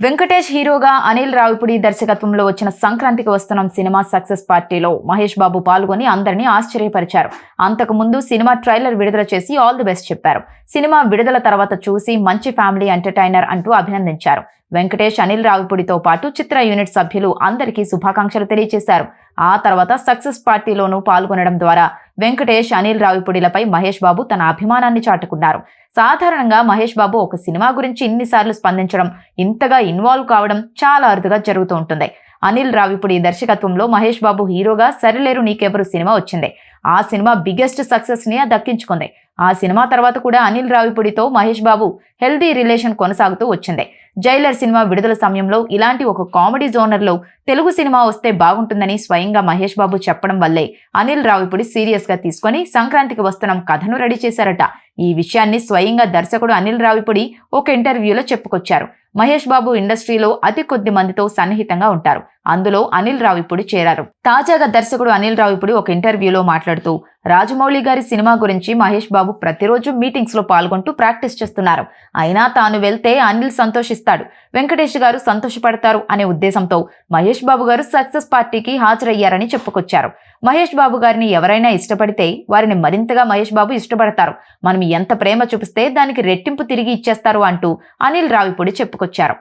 వెంకటేష్ హీరోగా అనిల్ రావిపుడి దర్శకత్వంలో వచ్చిన సంక్రాంతికి వస్తున్న సినిమా సక్సెస్ పార్టీలో మహేష్ బాబు పాల్గొని అందరినీ ఆశ్చర్యపరిచారు. అంతకు ముందు సినిమా ట్రైలర్ విడుదల చేసి ఆల్ ది బెస్ట్ చెప్పారు. సినిమా విడుదల తర్వాత చూసి మంచి ఫ్యామిలీ ఎంటర్టైనర్ అంటూ అభినందించారు. వెంకటేష్ అనిల్ రావిపూడితో పాటు చిత్ర యూనిట్ సభ్యులు అందరికీ శుభాకాంక్షలు తెలియజేశారు ఆ తర్వాత సక్సెస్ పార్టీలోనూ పాల్గొనడం ద్వారా వెంకటేష్ అనిల్ రావిపూడిలపై మహేష్ బాబు తన అభిమానాన్ని చాటుకున్నారు. సాధారణంగా మహేష్ బాబు ఒక సినిమా గురించి ఇన్నిసార్లు స్పందించడం ఇంతగా ఇన్వాల్వ్ కావడం చాలా అరుదుగా జరుగుతూ ఉంటుంది. అనిల్ రావిపూడి దర్శకత్వంలో మహేష్ బాబు హీరోగా సరిలేరు నీకెవరు సినిమా వచ్చింది. ఆ సినిమా బిగ్గెస్ట్ సక్సెస్ని దక్కించుకుంది. ఆ సినిమా తర్వాత కూడా అనిల్ రావిపూడితో మహేష్ బాబు హెల్దీ రిలేషన్ కొనసాగుతూ వచ్చింది. జైలర్ సినిమా విడుదల సమయంలో ఇలాంటి ఒక కామెడీ జోనర్లో తెలుగు సినిమా వస్తే బాగుంటుందని స్వయంగా మహేష్ బాబు చెప్పడం వల్లే అనిల్ రావిపుడి సీరియస్గా తీసుకొని సంక్రాంతికి వస్తున్న కథను రెడీ చేశారట. ఈ విషయాన్ని స్వయంగా దర్శకుడు అనిల్ రావిపుడి ఒక ఇంటర్వ్యూలో చెప్పుకొచ్చారు. మహేష్ బాబు ఇండస్ట్రీలో అతి కొద్ది మందితో సన్నిహితంగా ఉంటారు. అందులో అనిల్ రావిపుడి చేరారు. తాజాగా దర్శకుడు అనిల్ రావిపుడి ఒక ఇంటర్వ్యూలో మాట్లాడుతూ రాజమౌళి గారి సినిమా గురించి మహేష్ బాబు ప్రతిరోజు మీటింగ్స్లో పాల్గొంటూ ప్రాక్టీస్ చేస్తున్నారు. అయినా తాను వెళ్తే అనిల్ సంతోషిస్తాడు. వెంకటేష్ గారు సంతోషపడతారు అనే ఉద్దేశంతో మహేష్ బాబు గారు సక్సెస్ పార్టీకి హాజరయ్యారని చెప్పుకొచ్చారు. మహేష్ బాబు గారిని ఎవరైనా ఇష్టపడితే వారిని మరింతగా మహేష్ బాబు ఇష్టపడతారు. మనం ఎంత ప్రేమ చూపిస్తే దానికి రెట్టింపు తిరిగి ఇచ్చేస్తారు అంటూ అనిల్ రావిపూడి చెప్పుకొచ్చారు.